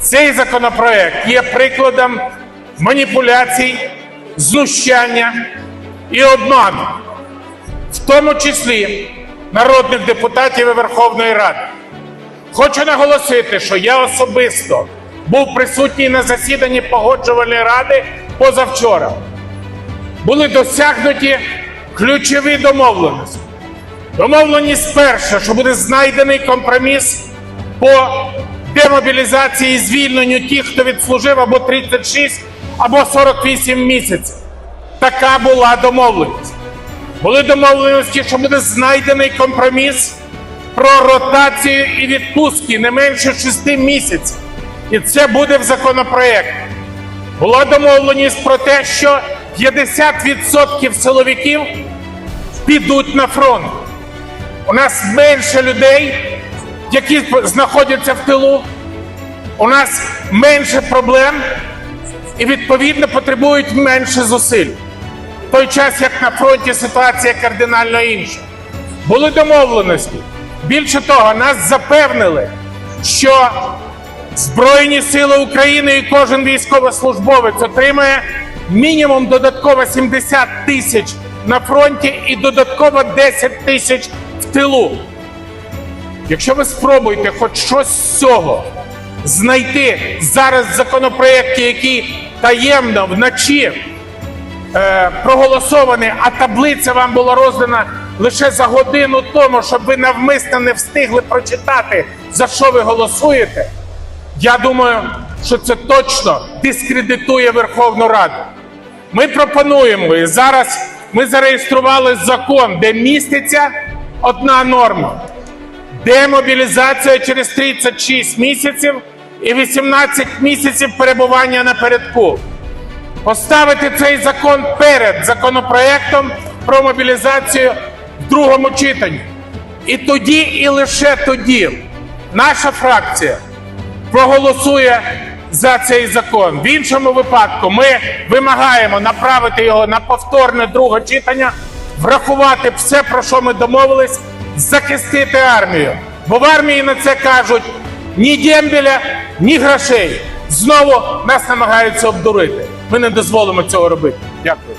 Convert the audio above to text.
Цей законопроект є прикладом маніпуляцій, знущання і обману, в тому числі народних депутатів і Верховної Ради. Хочу наголосити, що я особисто був присутній на засіданні погоджувальної ради позавчора. Були досягнуті ключові домовленості. Домовленість перша, що буде знайдений компроміс по демобілізації і звільненню тих, хто відслужив або 36, або 48 місяців. Така була домовленість. Були домовленості, що буде знайдений компроміс про ротацію і відпустки не менше 6 місяців. І це буде в законопроекті. Була домовленість про те, що 50% силовиків підуть на фронт. У нас менше людей, які знаходяться в тилу. У нас менше проблем і відповідно потребують менше зусиль. В той час, як на фронті ситуація кардинально інша. Були домовленості. Більше того, нас запевнили, що Збройні сили України і кожен військовослужбовець отримає мінімум додатково 70 тисяч на фронті і додатково 10 тисяч в тилу. Якщо ви спробуєте хоч щось з цього знайти зараз в законопроєкті, який таємно вночі е, проголосований, а таблиця вам була роздана лише за годину тому, щоб ви навмисно не встигли прочитати, за що ви голосуєте. Я думаю, що це точно дискредитує Верховну Раду. Ми пропонуємо і зараз ми зареєстрували закон, де міститься одна норма: демобілізація через 36 місяців і 18 місяців перебування напередку. Поставити цей закон перед законопроектом про мобілізацію в другому читанні. І тоді, і лише тоді наша фракція проголосує за цей закон. В іншому випадку ми вимагаємо направити його на повторне друге читання, врахувати все, про що ми домовились, захистити армію. Бо в армії на це кажуть ні дембеля, ні грошей. Знову нас намагаються обдурити. Ми не дозволимо цього робити. Дякую.